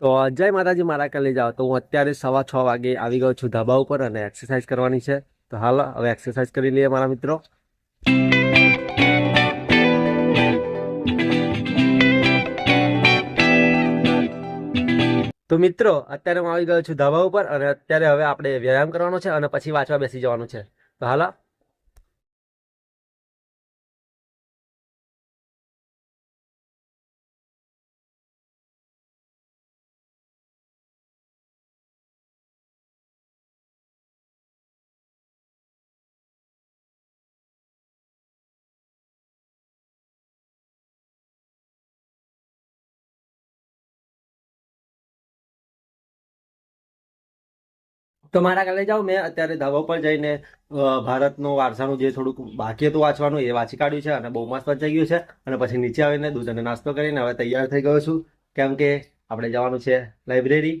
તો, જય માતાજી, મારા કાલે જાઓ. તો હું અત્યારે સવા છ વાગે આવી ગયો છું ધાબા ઉપર અને એક્સરસાઇઝ કરવાની છે. તો હાલ, હવે એક્સરસાઇઝ કરી લઈએ મારા મિત્રો. તો મિત્રો, અત્યારે હું આવી ગયો છું ધાબા ઉપર અને અત્યારે હવે આપણે વ્યાયામ કરવાનો છે અને પછી વાંચવા બેસી જવાનું છે. તો હાલો. તો મારા કાલે જાઓ, મેં અત્યારે ધાબા ઉપર જઈને ભારતનું વારસાનું જે થોડુંક બાકી હતું વાંચવાનું, એ વાંચી કાઢ્યું છે અને બહુ મસ્ત વંચાઈ ગયું છે. અને પછી નીચે આવીને દૂધ નાસ્તો કરીને હવે તૈયાર થઈ ગયો છું. કેમ કે આપણે જવાનું છે લાઇબ્રેરી.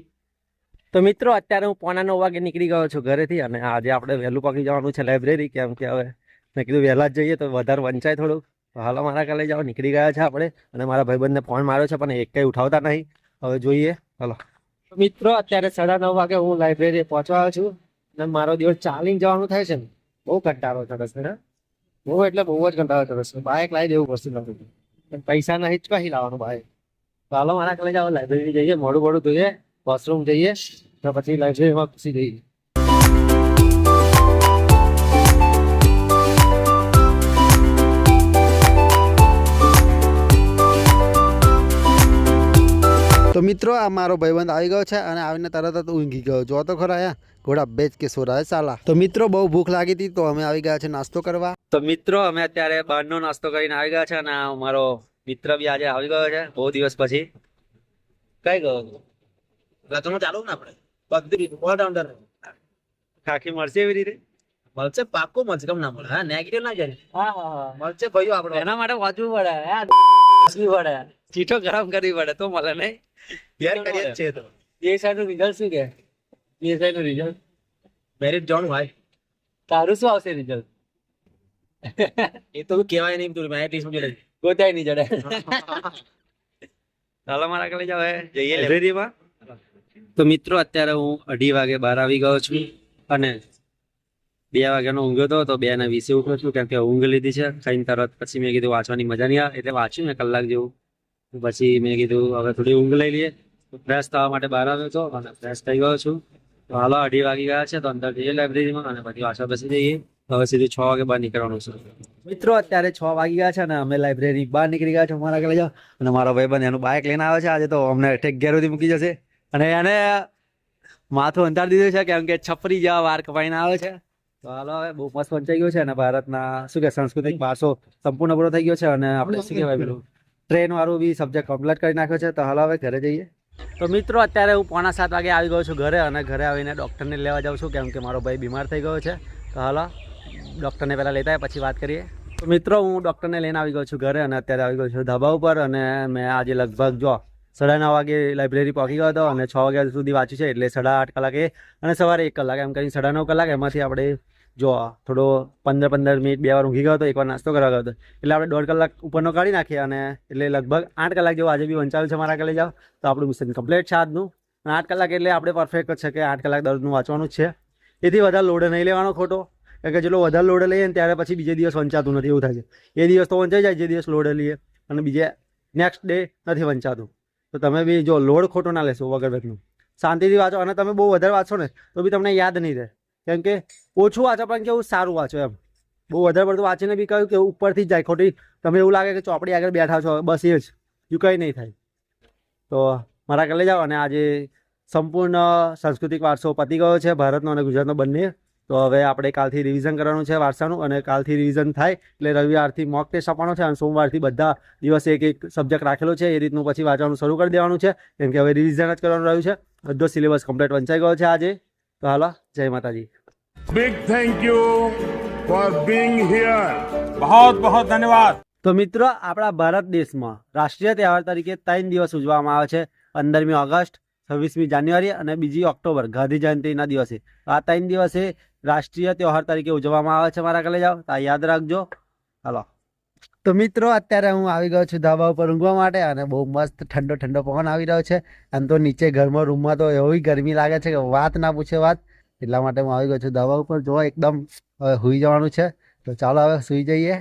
તો મિત્રો, અત્યારે હું પોણા નવ વાગે નીકળી ગયો છું ઘરેથી અને આજે આપણે વહેલું પકડી જવાનું છે લાઇબ્રેરી. કેમ કે હવે મેં કીધું વહેલા જ જઈએ તો વધારે વંચાય થોડુંક હાલો મારા કાલે જાઓ, નીકળી ગયા છે આપણે. અને મારા ભાઈબંધને ફોન માર્યો છે, પણ એક કંઈ ઉઠાવતા નહીં. હવે જોઈએ. હાલો. મિત્રો, અત્યારે સાડા નવ વાગે હું લાઇબ્રેરી પહોંચવા આવ્યો છું અને મારો દિવસ ચાલીને જવાનું થાય છે ને, બહુ કંટાળો થતો છે ને. બહુ એટલે બહુ જ કંટાળો થતો છે. બાઇક લાવી દેવું પડશે નથી પૈસા નહીં જ કઈ લાવવાનું બાઇક તો હાલો, મારા કલે જાઓ લાઇબ્રેરી જઈએ, મોડું મોડું જોઈએ વોશરૂમ જઈએ, તો પછી લાઇબ્રેરીમાં ઘૂસી જઈએ. મિત્રો આ મારો ભાઈબંધ આવી ગયો છે અને આવીને તરત જ ઊંઘી ગયો. જો તો ખરા આયા ઘોડા બેચ કે સોરા ચાલા તો મિત્રો બહુ ભૂખ લાગી હતી તો અમે આવી ગયા છે નાસ્તો કરવા. તો મિત્રો અમે અત્યારે બહારનો નાસ્તો કરીને આવી ગયા છે અને મારો મિત્ર બી આજે આવી ગયો છે બહુ દિવસ પછી. કઈ ગયો રચનો ચાલુ ને આપણે? બધી ઓલરાઉન્ડર ખાખી મળશે એવી રીતે? મળશે પાકો મળશે કેમ ના મળે? હા નેગેટિવ ના જાય. હા હા હા. મળશે ભાઈઓ આપણે. એના માટે વાંચવું પડે. યાર પડે ચીઠો ગરમ કરવી પડે તો મળે નહીં. યાર કરીએ છે તો. બીએસઆઈ નું રિઝલ્ટ શું કે? બીએસઆઈ નું રિઝલ્ટ મેરિટ જોન ભાઈ તારું શું આવશે રિઝલ્ટ એ તો કહેવાય નહીં તું મેરિટ લિસ્ટ જોડે. ગોતાય નહીં જડે. ચાલો મારા કલે જાવ જઈએ લાઇબ્રેરીમાં તો મિત્રો અત્યારે હું અઢી વાગે બહાર આવી ગયો છું અને બે વાગ્યાનો ઊંઘ્યો હતો તો બે ને વીસે ઉઠ્યો છું કેમ કે ઊંઘ લીધી છે, ખાઈને તરત પછી મેં કીધું વાંચવાની મજા નહીં આવે, એટલે વાંચ્યું મેં કલાક જેવું. પછી મેં કીધું, હવે થોડી ઊંઘ લઈ લઈએ. ફ્રેશ થવા માટે બહાર આવ્યો હતો અને ફ્રેશ થઈ ગયો છું. તો હાલો, અઢી વાગી ગયા છે તો અંદર જઈએ લાઇબ્રેરીમાં અને પછી વાંચવા બેસી જઈએ. હવે સીધું છ વાગે બહાર નીકળવાનું છે. મિત્રો, અત્યારે છ વાગી ગયા છે અને અમે લાઇબ્રેરી બહાર નીકળી ગયા છે મારા જાઓ અને મારો ભાઈબંધ એનું બાઇક લઈને આવે છે. આજે તો અમને ઠેક ઘેર સુધી મૂકી જશે. અને એને માથું અંધાર દીધું છે કેમ કે છપરી જેવા વાર કપાઈને આવે છે. તો હાલો, હવે બહુ મસ્ત વંચાઈ ગયો છે અને ભારતના, શું કે સાંસ્કૃતિક વારસો સંપૂર્ણ પૂરો થઈ ગયો છે અને આપણે શું કહેવાય પેલું ટ્રેન વાળું બી સબ્જેક્ટ કમ્પ્લીટ કરી નાખ્યો છે. તો હાલો, હવે ઘરે જઈએ. તો મિત્રો, અત્યારે હું પોણા સાત વાગે આવી ગયો છું ઘરે અને ઘરે આવીને ડૉક્ટરને લેવા જાઉં છું, કેમ કે મારો ભાઈ બીમાર થઈ ગયો છે. તો હાલો ડૉક્ટરને પહેલાં લેતા આવે પછી વાત કરીએ. તો મિત્રો, હું ડૉક્ટરને લઈને આવી ગયો છું ઘરે અને અત્યારે આવી ગયો છું ધાબા ઉપર અને મેં આજે લગભગ જો સાડા નવ વાગે લાઇબ્રેરી પહોંચી ગયો હતો અને છ વાગ્યા સુધી વાંચ્યું છે એટલે સાડા આઠ કલાકે અને સવારે એક કલાક, એમ કરીને સાડા નવ કલાક એમાંથી આપણે જો થોડો પંદર પંદર મિનિટ બે વાર ઊંઘી ગયો હતો એકવાર નાસ્તો કરવા ગયો હતો. એટલે આપણે દોઢ કલાક ઉપરનો કાઢી નાખીએ અને એટલે લગભગ આઠ કલાક જેવું આજે બી વંચાવ્યું છે મારા કલે જાઓ, તો આપણું મિશન કમ્પ્લીટ છે આજનું. અને આઠ કલાક એટલે આપણે પરફેક્ટ છે કે આઠ કલાક દરનું વાંચવાનું જ છે. એથી વધારે લોડ નહીં લેવાનો ખોટો. કારણ કે જેટલો વધારે લોડ લઈએ ને ત્યારે પછી બીજે દિવસ વંચાતું નથી, એવું થાય છે. એ દિવસ તો વંચાઈ જાય, જે દિવસ લોડ લઈએ અને બીજે નેક્સ્ટ ડે નથી વંચાતું. તો તમે બી જો લોડ ખોટો ના લેશો વગર વેગનું શાંતિથી વાંચો અને તમે બહુ વધારે વાંચો ને, તો બી તમને યાદ નહીં રહે. કેમ કે ઓછું વાંચો પણ કેવું સારું વાંચો એમ. બહુ વધારે પડતું વાંચીને બી કહ્યું કે ઉપરથી જાય. ખોટી તમે એવું લાગે કે ચોપડી આગળ બેઠા છો, બસ એ જ. બીજું કંઈ નહીં થાય. તો મારા કાલે જાઓ અને આજે સંપૂર્ણ સાંસ્કૃતિક વારસો પતી ગયો છે, ભારતનો અને ગુજરાતનો બંને. તો હવે આપણે કાલથી રિવિઝન કરવાનું છે વારસાનું અને કાલથી રિવિઝન થાય એટલે રવિવારથી મોક ટેસ્ટ આપવાનો છે અને સોમવારથી બધા દિવસે એક એક સબ્જેક્ટ રાખેલો છે એ રીતનું પછી વાંચવાનું શરૂ કરી દેવાનું છે. કેમ કે હવે રિવિઝન જ કરવાનું રહ્યું છે. બધો સિલેબસ કમ્પ્લીટ વંચાઈ ગયો છે આજે. તો હાલો જય માતાજી. Big thank you for being here બહોત બહોત ધન્યવાદ. તો મિત્રો આપણા ભારત દેશમાં રાષ્ટ્રીય તહેવાર તરીકે ત્રણ દિવસ ઉજવવામાં આવે છે. પંદરમી ઓગસ્ટ છવ્વીસમી જાન્યુઆરી અને બીજી ઓક્ટોબર, ગાંધી જયંતિના દિવસે. આ ત્રણ દિવસે રાષ્ટ્રીય તહેવાર તરીકે ઉજવવામાં આવે છે મારા ઘરે જાઓ તો યાદ રાખજો. હાલો. તો મિત્રો, અત્યારે હું આવી ગયો છું ધાબા ઉપર ઊંઘવા માટે અને બહુ મસ્ત ઠંડો ઠંડો પવન આવી રહ્યો છે. અને તો નીચે ઘરમાં રૂમમાં તો એવી ગરમી લાગે છે કે વાત ના પૂછે વાત. એટલા માટે હું આવી ગયો છું ધાબા ઉપર. જો એકદમ હવે સુઈ જવાનું છે. તો ચાલો હવે સુઈ જઈએ.